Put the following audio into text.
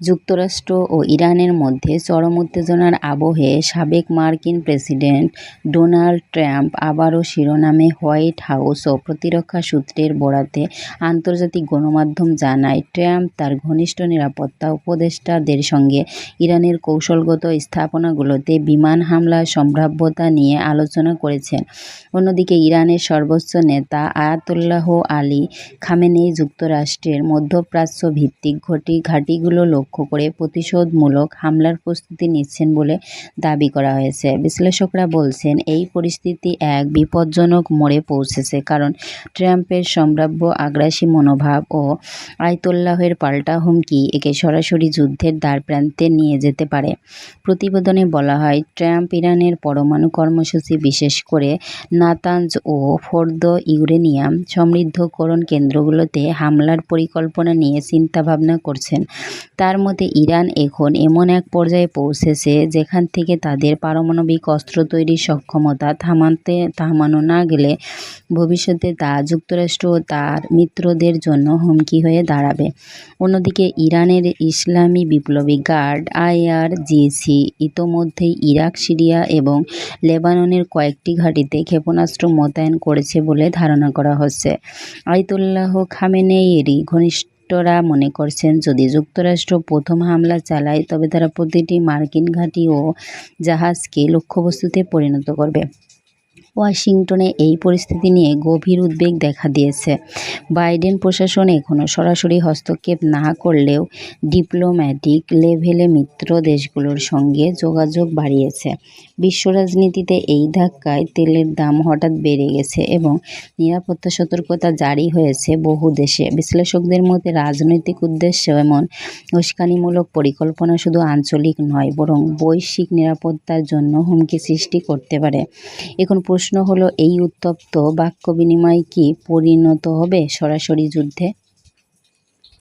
যুক্তরাষ্ট্র ও ইরানের মধ্যে চরম উত্তেজনার আবহে সাবেক মার্কিন প্রেসিডেন্ট ডোনাল্ড ট্রাম্প আবারও শিরোনামে হোয়াইট হাউস ও প্রতিরক্ষা সূত্রের বরাতে আন্তর্জাতিক গণমাধ্যম জানায়, ট্রাম্প তার ঘনিষ্ঠ নিরাপত্তা উপদেষ্টাদের সঙ্গে ইরানের কৌশলগত স্থাপনাগুলোতে বিমান হামলার সম্ভাব্যতা নিয়ে আলোচনা করেছেন। অন্যদিকে ইরানের সর্বোচ্চ নেতা আয়াতুল্লাহ আলী খামেনেই যুক্তরাষ্ট্রের মধ্যপ্রাচ্য-ভিত্তিক ঘাঁটিগুলো লক্ষ্য করে প্রতিশোধমূলক হামলার প্রস্তুতি নিচ্ছেন বলে দাবি করা হয়েছে। বিশ্লেষকরা বলছেন, এই পরিস্থিতি এক বিপজ্জনক মোড়ে পৌঁছেছে কারণ ট্রাম্পের সম্ভাব্য আগ্রাসী মনোভাব ও আয়াতোল্লাহের পাল্টা হুমকি একে সরাসরি যুদ্ধের দ্বারপ্রান্তে নিয়ে যেতে পারে। প্রতিবেদনে বলা হয়, ট্রাম্প ইরানের পরমাণু কর্মসূচি, বিশেষ করে নাতানজ ও ফোর্দো ইউরেনিয়াম সমৃদ্ধকরণ কেন্দ্রগুলোতে হামলার পরিকল্পনা নিয়ে চিন্তাভাবনা করছেন। তাঁর মতে, ইরান এখন এমন এক পর্যায়ে পৌঁছেছে, যেখান থেকে তাদের পারমাণবিক অস্ত্র তৈরির সক্ষমতা থামাতে থামানো না গেলে ভবিষ্যতে তা যুক্তরাষ্ট্র ও তার মিত্রদের জন্য হুমকি হয়ে দাঁড়াবে। অন্যদিকে ইরানের ইসলামী বিপ্লবী গার্ড আইআরজিসি ইতোমধ্যেই ইরাক, সিরিয়া এবং লেবাননের কয়েকটি ঘাঁটিতে ক্ষেপণাস্ত্র মোতায়েন করেছে বলে ধারণা করা হচ্ছে। আয়াতুল্লাহ খামেনেয়ির ঘনিষ্ঠরা মনে করছেন, যদি যুক্তরাষ্ট্র প্রথম হামলা চালায়, তবে তারা প্রতিটি মার্কিন ঘাঁটি ও জাহাজকে লক্ষ্যবস্তুতে পরিণত করবে। ওয়াশিংটনে এই পরিস্থিতি নিয়ে গভীর উদ্বেগ দেখা দিয়েছে। বাইডেন প্রশাসন এখনও সরাসরি হস্তক্ষেপ না করলেও ডিপ্লোম্যাটিক লেভেলে মিত্র দেশগুলোর সঙ্গে যোগাযোগ বাড়িয়েছে। বিশ্ব রাজনীতিতে এই ধাক্কায় তেলের দাম হঠাৎ বেড়ে গেছে এবং নিরাপত্তা সতর্কতা জারি হয়েছে বহু দেশে। বিশ্লেষকদের মতে, রাজনৈতিক উদ্দেশ্য এমন উস্কানিমূলক পরিকল্পনা শুধু আঞ্চলিক নয়, বরং বৈশ্বিক নিরাপত্তার জন্য হুমকি সৃষ্টি করতে পারে। এখন প্রশ্ন হলো, এই উত্তপ্ত বাক্য বিনিময় কি পরিণত হবে সরাসরি যুদ্ধে?